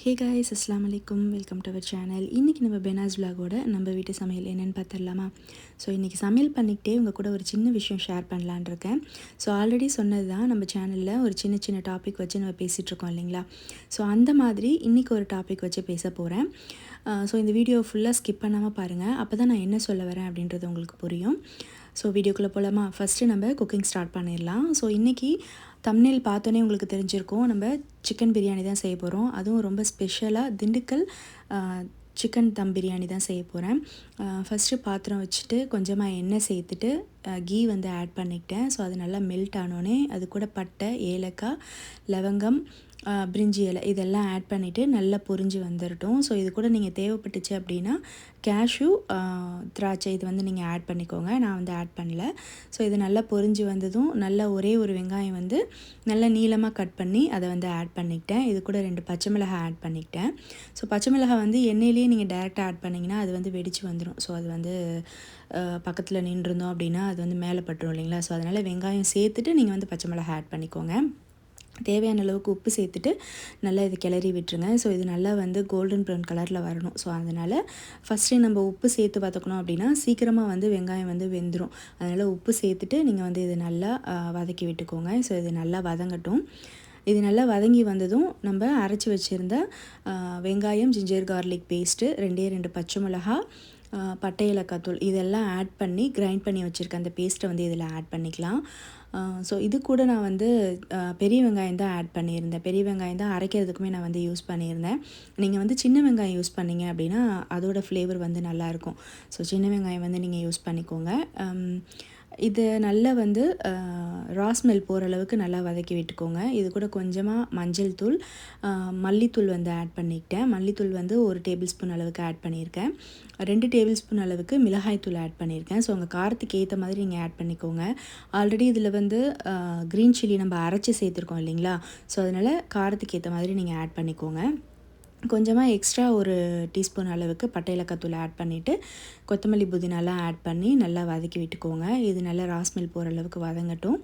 Hey guys அஸ்லாம் அலைக்கும் welcome to our channel இன்றைக்கி நம்ம பெனாஸ் விலாகோட நம்ம வீட்டு சமையல் என்னென்னு பார்த்துடலாமா? ஸோ இன்றைக்கி சமையல் பண்ணிக்கிட்டே உங்கள் கூட ஒரு சின்ன விஷயம் ஷேர் பண்ணலான் இருக்கேன். ஸோ ஆல்ரெடி சொன்னது தான் நம்ம சேனலில் ஒரு சின்ன சின்ன டாபிக் வச்சு நம்ம பேசிகிட்ருக்கோம் இல்லைங்களா? ஸோ அந்த மாதிரி இன்றைக்கி ஒரு டாபிக் வச்சு பேச போகிறேன் ஸோ இந்த வீடியோ ஃபுல்லாக ஸ்கிப் பண்ணாமல் பாருங்கள் அப்போ தான் நான் என்ன சொல்ல வரேன் அப்படின்றது உங்களுக்கு புரியும். ஸோ வீடியோக்குள்ளே போகலாமா ஃபஸ்ட்டு நம்ம குக்கிங் ஸ்டார்ட் பண்ணிடலாம். ஸோ இன்றைக்கி தம்னில் பார்த்தோன்னே உங்களுக்கு தெரிஞ்சிருக்கும். நம்ம சிக்கன் பிரியாணி தான் செய்ய போகிறோம் அதுவும் ரொம்ப ஸ்பெஷலாக திண்டுக்கல் சிக்கன் தம் பிரியாணி தான் செய்ய போகிறேன் ஃபஸ்ட்டு பாத்திரம் வச்சுட்டு கொஞ்சமாக எண்ணெய் சேர்த்துட்டு கீ வந்து ஆட் பண்ணிக்கிட்டேன். ஸோ அது நல்லா மெல்ட் ஆனோடனே அது கூட பட்டை ஏலக்காய் லவங்கம் பிரிஞ்சி இலை இதெல்லாம் ஆட் பண்ணிவிட்டு நல்லா பொரிஞ்சு வந்துடட்டும் ஸோ இது கூட நீங்கள் தேவைப்பட்டுச்சு அப்படின்னா கேஷ்யூ திராட்சை இது வந்து நீங்கள் ஆட் பண்ணிக்கோங்க. நான் வந்து ஆட் பண்ணல. ஸோ இது நல்லா பொரிஞ்சு வந்ததும் நல்லா ஒரே ஒரு வெங்காயம் வந்து நல்லா நீளமாக கட் பண்ணி அதை வந்து ஆட் பண்ணிக்கிட்டேன். இது கூட ரெண்டு பச்சை மிளகாய் ஆட் பண்ணிக்கிட்டேன். ஸோ பச்சை மிளகாய் வந்து எண்ணெயிலேயே நீங்கள் டேரெக்டாக ஆட் பண்ணிங்கன்னா அது வந்து வெடித்து வந்துடும் ஸோ அது வந்து பக்கத்தில் நின்றுருந்தோம் அப்படின்னா அது வந்து மேலே பட்டுரும் இல்லைங்களா? ஸோ அதனால் வெங்காயம் சேர்த்துட்டு நீங்கள் வந்து பச்சை மிளகாய் ஆட் பண்ணிக்கோங்க. தேவையான அளவுக்கு உப்பு சேர்த்துட்டு நல்லா இது கிளறி விட்டுருங்க. ஸோ இது நல்லா வந்து கோல்டன் ப்ரௌன் கலரில் வரணும். ஸோ அதனால் ஃபஸ்ட்டே நம்ம உப்பு சேர்த்து பார்த்துக்கணும் அப்படின்னா சீக்கிரமாக வந்து வெங்காயம் வந்து வெந்துடும் அதனால் உப்பு சேர்த்துட்டு நீங்கள் வந்து இது நல்லா வதக்கி விட்டுக்கோங்க. ஸோ இது நல்லா வதங்கட்டும். இது நல்லா வதங்கி வந்ததும் நம்ம அரைச்சி வச்சுருந்த வெங்காயம் ஜிஞ்சர் கார்லிக் பேஸ்ட்டு ரெண்டே ரெண்டு பச்சை மிளகா பட்டை இலக்காத்தூள் இதெல்லாம் ஆட் பண்ணி கிரைண்ட் பண்ணி வச்சுருக்கேன். அந்த பேஸ்ட்டை வந்து இதில் ஆட் பண்ணிக்கலாம். ஸோ இது கூட நான் வந்து பெரிய வெங்காயம் தான் ஆட் பண்ணியிருந்தேன். பெரிய வெங்காயம் தான் அரைக்கிறதுக்குமே நான் வந்து யூஸ் பண்ணியிருந்தேன். நீங்கள் வந்து சின்ன வெங்காயம் யூஸ் பண்ணிங்க அப்படின்னா அதோடய ஃப்ளேவர் வந்து நல்லாயிருக்கும் ஸோ சின்ன வெங்காயம் வந்து நீங்கள் யூஸ் பண்ணிக்கோங்க. இது நல்லா வந்து ராஸ்மெல் போகிற அளவுக்கு நல்லா வதக்கி விட்டுக்கோங்க. இது கூட கொஞ்சமாக மஞ்சள் தூள் மல்லித்தூள் வந்து ஆட் பண்ணிக்கிட்டேன். மல்லித்தூள் வந்து ஒரு டேபிள் ஸ்பூன் அளவுக்கு ஆட் பண்ணியிருக்கேன். ரெண்டு டேபிள் ஸ்பூன் அளவுக்கு மிளகாய் தூள் ஆட் பண்ணியிருக்கேன். ஸோ உங்கள் காரத்துக்கு ஏற்ற மாதிரி நீங்கள் ஆட் பண்ணிக்கோங்க. ஆல்ரெடி இதில் வந்து க்ரீன் சில்லி நம்ம அரைச்சி சேர்த்துருக்கோம் இல்லைங்களா? ஸோ அதனால் காரத்துக்கு ஏற்ற மாதிரி நீங்கள் ஆட் பண்ணிக்கோங்க. கொஞ்சமாக எக்ஸ்ட்ரா ஒரு டீஸ்பூன் அளவுக்கு பட்டை இலக்கத்தூள் ஆட் பண்ணிவிட்டு கொத்தமல்லி புதினாலாம் ஆட் பண்ணி நல்லா வதக்கி விட்டுக்கோங்க. இது நல்லா ராஸ்மெல் போகிற அளவுக்கு வதங்கட்டும்.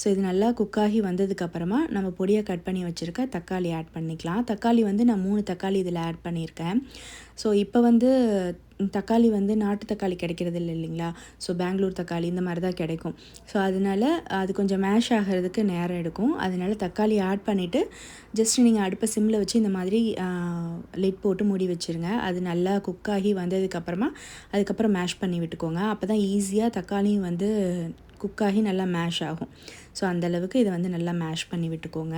ஸோ இது நல்லா குக்காகி வந்ததுக்கப்புறமா நம்ம பொடியை கட் பண்ணி வச்சுருக்க தக்காளி ஆட் பண்ணிக்கலாம். தக்காளி வந்து நான் மூணு தக்காளி இதில் ஆட் பண்ணியிருக்கேன் ஸோ இப்போ வந்து தக்காளி வந்து நாட்டு தக்காளி கிடைக்கிறது இல்லை இல்லைங்களா? ஸோ பெங்களூர் தக்காளி இந்த மாதிரி தான் கிடைக்கும். ஸோ அதனால் அது கொஞ்சம் மேஷ் ஆகிறதுக்கு நேரம் எடுக்கும். அதனால் தக்காளி ஆட் பண்ணிவிட்டு ஜஸ்ட் நீங்கள் அடுப்பை சிம்மில் வச்சு இந்த மாதிரி லிட் போட்டு மூடி வச்சுருங்க. அது நல்லா குக்காகி வந்ததுக்கப்புறமா அதுக்கப்புறம் மேஷ் பண்ணி விட்டுக்கோங்க. அப்போ தான் ஈஸியாக தக்காளியும் வந்து குக்காகி நல்லா மேஷ் ஆகும். ஸோ அந்தளவுக்கு இதை வந்து நல்லா மேஷ் பண்ணி விட்டுக்கோங்க.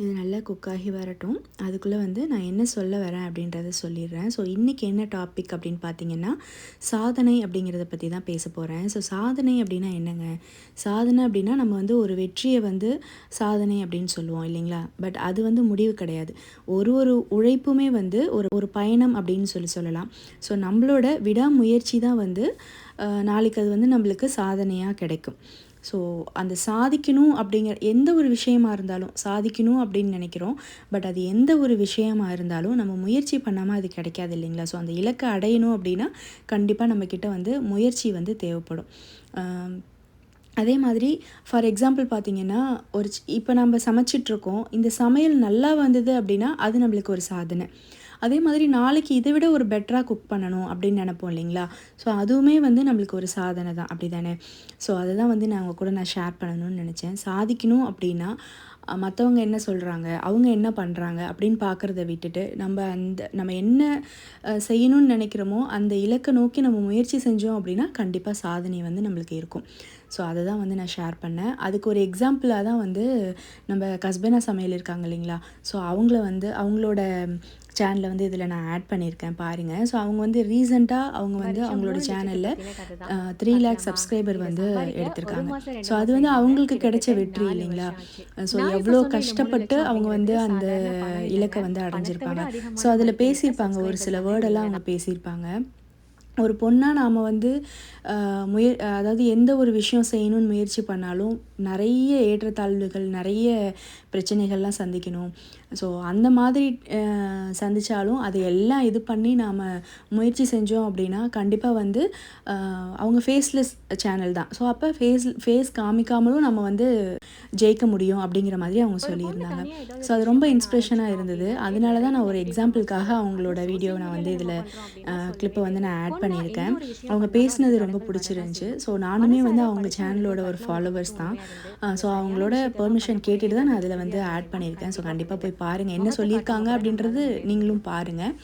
இது நல்லா குக்காகி வரட்டும். அதுக்குள்ளே வந்து நான் என்ன சொல்ல வரேன் அப்படின்றத சொல்லிடுறேன். ஸோ இன்றைக்கி என்ன டாபிக் அப்படின்னு பார்த்தீங்கன்னா சாதனை அப்படிங்கிறத பற்றி தான் பேச போகிறேன் ஸோ சாதனை அப்படின்னா என்னங்க? சாதனை அப்படின்னா நம்ம வந்து ஒரு வெற்றியை வந்து சாதனை அப்படின்னு சொல்லுவோம் இல்லைங்களா? பட் அது வந்து முடிவு கிடையாது. ஒரு ஒரு உழைப்புமே வந்து ஒரு ஒரு பயணம் அப்படின்னு சொல்லி சொல்லலாம். ஸோ நம்மளோட விடாமுயற்சி தான் வந்து நாளைக்கு அது வந்து நம்மளுக்கு சாதனையாக கிடைக்கும். ஸோ அந்த சாதிக்கணும் அப்படிங்கிற எந்த ஒரு விஷயமா இருந்தாலும் சாதிக்கணும் அப்படின்னு நினைக்கிறோம். பட் அது எந்த ஒரு விஷயமா இருந்தாலும் நம்ம முயற்சி பண்ணாமல் அது கிடைக்காது இல்லைங்களா? ஸோ அந்த இலக்கை அடையணும் அப்படின்னா கண்டிப்பாக நம்மக்கிட்ட வந்து முயற்சி வந்து தேவைப்படும். அதே மாதிரி ஃபார் எக்ஸாம்பிள் பார்த்திங்கன்னா ஒரு இப்போ நம்ம சமைச்சிட்ருக்கோம். இந்த சமையல் நல்லா வந்தது அப்படின்னா அது நம்மளுக்கு ஒரு சாதனை. அதே மாதிரி நாளைக்கு இதை விட ஒரு பெட்டராக குக் பண்ணணும் அப்படின்னு நினப்போம் இல்லைங்களா? ஸோ அதுவுமே வந்து நம்மளுக்கு ஒரு சாதனை தான். அப்படி தானே ஸோ அதை தான் வந்து நான் அவங்க கூட நான் ஷேர் பண்ணணும்னு நினச்சேன். சாதிக்கணும் அப்படின்னா மற்றவங்க என்ன சொல்கிறாங்க அவங்க என்ன பண்ணுறாங்க அப்படின்னு பார்க்குறத விட்டுட்டு நம்ம அந்த நம்ம என்ன செய்யணும்னு நினைக்கிறோமோ அந்த இலக்கை நோக்கி நம்ம முயற்சி செஞ்சோம் அப்படின்னா கண்டிப்பாக சாதனை வந்து நம்மளுக்கு இருக்கும். ஸோ அதை தான் வந்து நான் ஷேர் பண்ணேன். அதுக்கு ஒரு எக்ஸாம்பிளாக தான் வந்து நம்ம கஸ்பனா சமையல் இருக்காங்க இல்லைங்களா? ஸோ அவங்கள வந்து அவங்களோட சேனலில் வந்து இதில் நான் ஆட் பண்ணியிருக்கேன் பாருங்கள் ஸோ அவங்க வந்து ரீசெண்டாக அவங்க வந்து அவங்களோட சேனலில் த்ரீ லேக் சப்ஸ்கிரைபர் வந்து எடுத்திருக்காங்க. ஸோ அது வந்து அவங்களுக்கு கிடைச்ச வெற்றி இல்லைங்களா? ஸோ எவ்வளோ கஷ்டப்பட்டு அவங்க வந்து அந்த இலக்கை வந்து அடைஞ்சிருப்பாங்க. ஸோ அதில் பேசியிருப்பாங்க. ஒரு சில வேர்டெல்லாம் அவங்க பேசியிருப்பாங்க. ஒரு பொண்ணாக நாம் வந்து முய அதாவது எந்த ஒரு விஷயம் செய்யணும்னு முயற்சி பண்ணாலும் நிறைய ஏற்றத்தாழ்வுகள் நிறைய பிரச்சனைகள்லாம் சந்திக்கணும். ஸோ அந்த மாதிரி சந்தித்தாலும் அதை எல்லாம் இது பண்ணி நாம் முயற்சி செஞ்சோம் அப்படின்னா கண்டிப்பாக வந்து அவங்க ஃபேஸ்லெஸ் சேனல் தான். ஸோ அப்போ ஃபேஸ் ஃபேஸ் காமிக்காமலும் நம்ம வந்து ஜெயிக்க முடியும் அப்படிங்கிற மாதிரி அவங்க சொல்லியிருந்தாங்க. ஸோ அது ரொம்ப இன்ஸ்பிரேஷனாக இருந்தது. அதனால தான் நான் ஒரு எக்ஸாம்பிளுக்காக அவங்களோட வீடியோவை நான் வந்து இதில் கிளிப்பை வந்து நான் ஆட் பண்ணியிருக்கேன். அவங்க பேசினது ரொம்ப பிடிச்சிருந்துச்சு. ஸோ நானுமே வந்து அவங்க சேனலோட ஒரு ஃபாலோவர்ஸ் தான். ஸோ அவங்களோட பெர்மிஷன் கேட்டுட்டு தான் நான் அதில் வந்து ஆட் பண்ணியிருக்கேன். ஸோ கண்டிப்பாக போய் பாருங்கள் என்ன சொல்லியிருக்காங்க அப்படின்றது நீங்களும் பாருங்கள்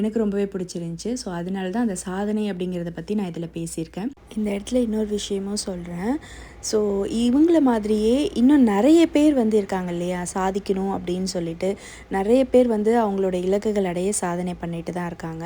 எனக்கு ரொம்பவே பிடிச்சிருந்துச்சு. ஸோ அதனால தான் அந்த சாதனை அப்படிங்கிறத பற்றி நான் இதில் பேசியிருக்கேன். இந்த இடத்துல இன்னொரு விஷயமும் சொல்கிறேன் ஸோ இவங்கள மாதிரியே இன்னும் நிறைய பேர் வந்து இருக்காங்க இல்லையா? சாதிக்கணும் அப்படின்னு சொல்லிட்டு நிறைய பேர் வந்து அவங்களோட இலக்குகள் அடைய சாதனை பண்ணிட்டு தான் இருக்காங்க.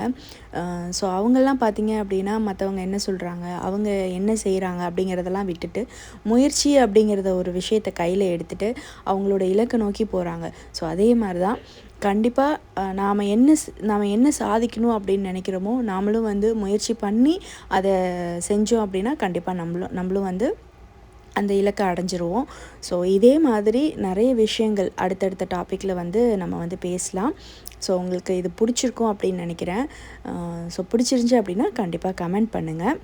ஸோ அவங்கெல்லாம் பார்த்தீங்க அப்படின்னா மற்றவங்க என்ன சொல்கிறாங்க அவங்க என்ன செய்கிறாங்க அப்படிங்கிறதெல்லாம் விட்டுட்டு முயற்சி அப்படிங்கிறத ஒரு விஷயத்தை கையில் எடுத்துட்டு அவங்களோட இலக்கை நோக்கி போகிறாங்க ஸோ அதே மாதிரி தான் கண்டிப்பாக நாம் என்ன நாம் என்ன சாதிக்கணும் அப்படின்னு நினைக்கிறோமோ நாமளும் வந்து முயற்சி பண்ணி அதை செஞ்சோம் அப்படின்னா கண்டிப்பாக நம்மளும் நம்மளும் வந்து அந்த இலக்கை அடைஞ்சிருவோம். ஸோ இதே மாதிரி நிறைய விஷயங்கள் அடுத்தடுத்த டாப்பிக்கில் வந்து நம்ம வந்து பேசலாம். ஸோ உங்களுக்கு இது பிடிச்சிருக்கும் அப்படின்னு நினைக்கிறேன். ஸோ பிடிச்சிருந்துச்சி அப்படின்னா கண்டிப்பாக கமெண்ட் பண்ணுங்கள்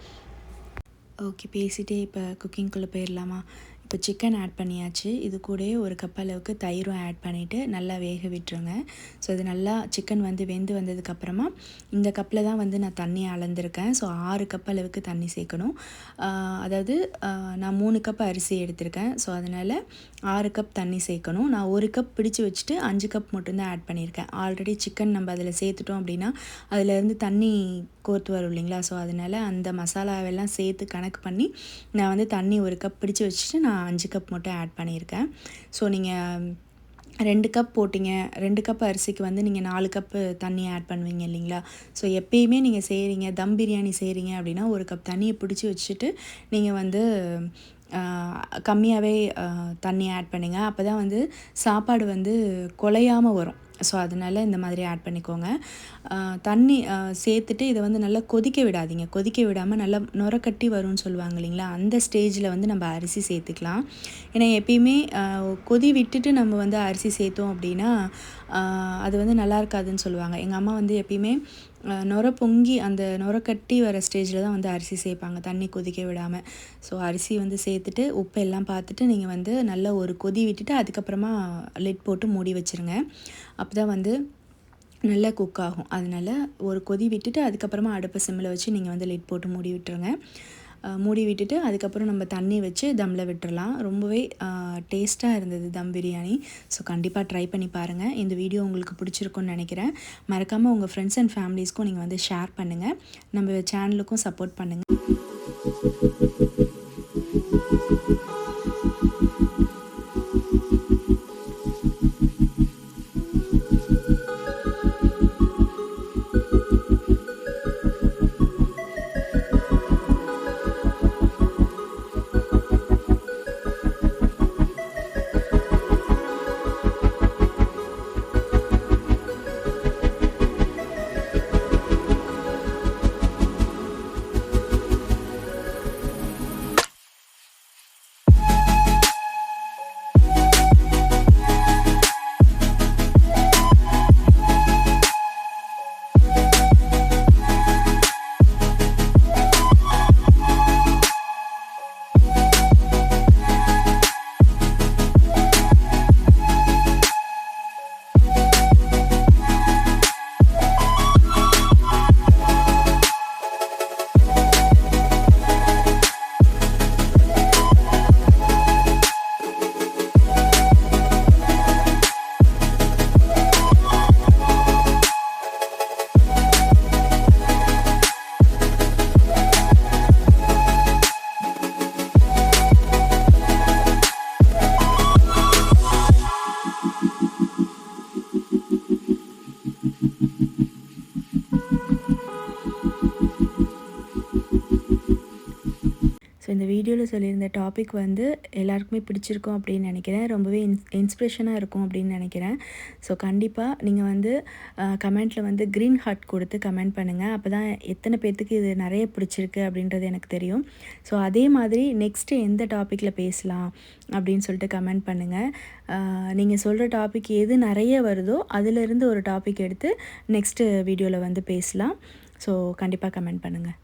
ஓகே பேசிகிட்டே இப்போ குக்கிங்குள்ளே போயிடலாமா இப்போ சிக்கன் ஆட் பண்ணியாச்சு. இது கூடயே ஒரு கப் அளவுக்கு தயிரும் ஆட் பண்ணிவிட்டு நல்லா வேக விட்டுருங்க. ஸோ இது நல்லா சிக்கன் வந்து வெந்து வந்ததுக்கப்புறமா இந்த கப்பில் தான் வந்து நான் தண்ணி அளந்திருக்கேன். ஸோ ஆறு கப் அளவுக்கு தண்ணி சேர்க்கணும். அதாவது நான் மூணு கப் அரிசி எடுத்திருக்கேன். ஸோ அதனால் ஆறு கப் தண்ணி சேர்க்கணும். நான் ஒரு கப் பிடிச்சி வச்சுட்டு அஞ்சு கப் மட்டும்தான் ஆட் பண்ணியிருக்கேன். ஆல்ரெடி சிக்கன் நம்ம அதில் சேர்த்துட்டோம் அப்படின்னா அதிலேருந்து தண்ணி கோர்த்து வரும் இல்லைங்களா? ஸோ அதனால் அந்த மசாலாவெல்லாம் சேர்த்து கணக்கு பண்ணி நான் வந்து தண்ணி ஒரு கப் பிடிச்சி வச்சுட்டு நான் நான் அஞ்சு கப் மட்டும் ஆட் பண்ணியிருக்கேன். ஸோ நீங்கள் ரெண்டு கப் போட்டிங்க ரெண்டு கப் அரிசிக்கு வந்து நீங்கள் நாலு கப்பு தண்ணி ஆட் பண்ணுவீங்க இல்லைங்களா? ஸோ எப்பயுமே நீங்கள் செய்கிறீங்க தம் பிரியாணி செய்கிறீங்க அப்படின்னா ஒரு கப் தண்ணியை பிடிச்சி வச்சுட்டு நீங்கள் வந்து கம்மியாகவே தண்ணி ஆட் பண்ணுங்கள் அப்போ தான் வந்து சாப்பாடு வந்து குலையாமல் வரும். ஸோ அதனால் இந்த மாதிரி ஆட் பண்ணிக்கோங்க. தண்ணி சேர்த்துட்டு இதை வந்து நல்லா கொதிக்க விடாதீங்க. கொதிக்க விடாமல் நல்லா நுரக்கட்டி வரும்னு சொல்லுவாங்க இல்லைங்களா? அந்த ஸ்டேஜில் வந்து நம்ம அரிசி சேர்த்துக்கலாம். ஏன்னா எப்பயுமே கொதி விட்டுட்டு நம்ம வந்து அரிசி சேர்த்தோம் அப்படின்னா அது வந்து நல்லா இருக்காதுன்னு சொல்லுவாங்க. எங்கள் அம்மா வந்து எப்பயுமே நுர பொங்கி அந்த நுர கட்டி வர ஸ்டேஜில் தான் வந்து அரிசி சேர்ப்பாங்க தண்ணி கொதிக்க விடாமல் ஸோ அரிசி வந்து சேர்த்துட்டு உப்பு எல்லாம் பார்த்துட்டு நீங்கள் வந்து நல்லா ஒரு கொதி விட்டுட்டு அதுக்கப்புறமா லிட் போட்டு மூடி வச்சுருங்க. அப்போ தான் வந்து நல்லா குக் ஆகும். அதனால ஒரு கொதி விட்டுட்டு அதுக்கப்புறமா அடுப்பை சிம்மில் வச்சு நீங்கள் வந்து லிட் போட்டு மூடி விட்டுருங்க. மூடி விட்டுட்டு அதுக்கப்புறம் நம்ம தண்ணி வச்சு தம்மில் விட்டுறலாம். ரொம்பவே டேஸ்ட்டாக இருந்தது தம் பிரியாணி. ஸோ கண்டிப்பாக ட்ரை பண்ணி பாருங்கள் இந்த வீடியோ உங்களுக்கு பிடிச்சிருக்குன்னு நினைக்கிறேன். மறக்காமல் உங்கள் ஃப்ரெண்ட்ஸ் அண்ட் ஃபேமிலிஸ்க்கும் நீங்கள் வந்து ஷேர் பண்ணுங்கள் நம்ம சேனலுக்கும் சப்போர்ட் பண்ணுங்கள் இந்த வீடியோவில் சொல்லியிருந்த டாபிக் வந்து எல்லாருக்குமே பிடிச்சிருக்கும் அப்படின்னு நினைக்கிறேன். ரொம்பவே இன்ஸ் இன்ஸ்பிரேஷனாக இருக்கும் அப்படின்னு நினைக்கிறேன். ஸோ கண்டிப்பாக நீங்கள் வந்து கமெண்ட்டில் வந்து க்ரீன் ஹார்ட் கொடுத்து கமெண்ட் பண்ணுங்கள் அப்போ தான் எத்தனை பேர்த்துக்கு இது நிறைய பிடிச்சிருக்கு அப்படின்றது எனக்கு தெரியும். ஸோ அதே மாதிரி நெக்ஸ்ட்டு எந்த டாப்பிக்கில் பேசலாம் அப்படின்னு சொல்லிட்டு கமெண்ட் பண்ணுங்கள் நீங்கள் சொல்கிற டாபிக் எது நிறைய வருதோ அதிலிருந்து ஒரு டாபிக் எடுத்து நெக்ஸ்ட்டு வீடியோவில் வந்து பேசலாம். ஸோ கண்டிப்பாக கமெண்ட் பண்ணுங்கள்